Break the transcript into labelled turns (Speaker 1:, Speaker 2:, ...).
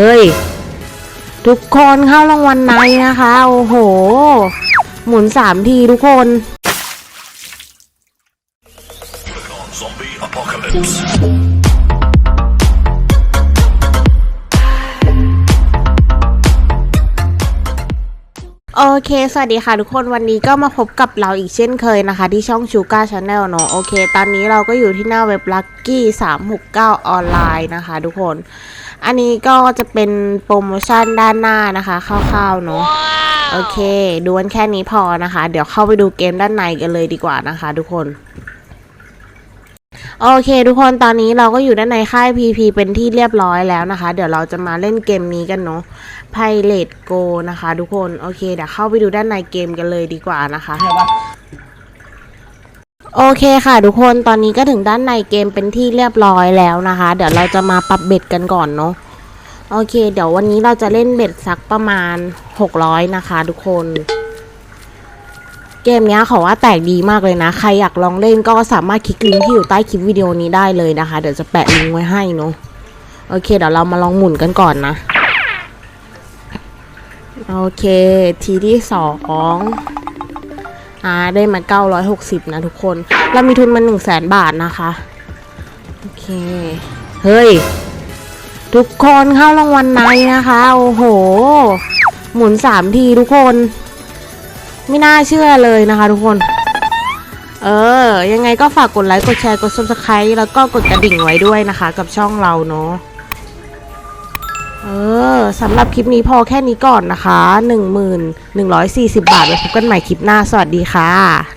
Speaker 1: เฮ้ย ทุกคนเข้ารางวัลในนะคะ โอ้โห หมุนสามทีทุกคน
Speaker 2: Zombie apocalypse.
Speaker 1: โอเค สวัสดีค่ะทุกคนวันนี้ก็มาพบกับเราอีกเช่นเคยนะคะ ที่ช่องชูการ์ชาแนลเนาะโอเค ตอนนี้เราก็อยู่ที่หน้าเว็บ Lucky 369 ออนไลน์นะคะทุกคน อันนี้ก็จะเป็นโปรโมชั่นด้านหน้านะคะคร่าวๆเนาะโอเค ดูกันแค่นี้พอนะคะ เดี๋ยวเข้าไปดูเกมด้านในกันเลยดีกว่านะคะ ทุกคนโอเค ทุกคนตอนนี้เราก็อยู่ด้านในค่าย PP เป็นที่เรียบร้อยแล้วนะคะ เดี๋ยวเราจะมาเล่นเกมนี้กันเนาะ Pilot Go นะคะ ทุกคน โอเค เดี๋ยวเข้าไปดูด้านในเกมกันเลยดีกว่านะคะ โอเคค่ะทุกคนตอนนี้ก็ถึงด้านในเกมเป็นที่เรียบร้อยแล้วนะคะ เดี๋ยวเราจะมาปรับเบ็ดกันก่อนเนาะโอเค เดี๋ยววันนี้เราจะเล่นเบ็ดสักประมาณ 600 นะคะ ทุกคน เกมนี้เขาว่าแตกดีมากเลยนะ ใครอยากลองเล่นก็สามารถคลิกลิงก์ที่อยู่ใต้คลิปวิดีโอนี้ได้เลยนะคะ เดี๋ยวจะแปะลิงก์ไว้ให้เนาะโอเค เดี๋ยวเรามาลองหมุนกันก่อนนะโอเค ทีที่สอง อ่าได้มา 960 นะทุกคน เรามีทุนมา 1 0 0 0 0แสนบาทนะคะ โอเค เฮ้ย ทุกคนเข้ารางวัลในนะคะ โอ้โห หมุน 3 ทีทุกคน ไม่น่าเชื่อเลยนะคะทุกคน เออ ยังไงก็ฝากกดไลค์ กดแชร์ กด subscribe แล้วก็กดกระดิ่งไว้ด้วยนะคะ กับช่องเราเนาะ เออสำหรับคลิปนี้พอแค่นี้ก่อนนะคะ1140 บาทไว้พบกันใหม่คลิปหน้า สวัสดีค่ะ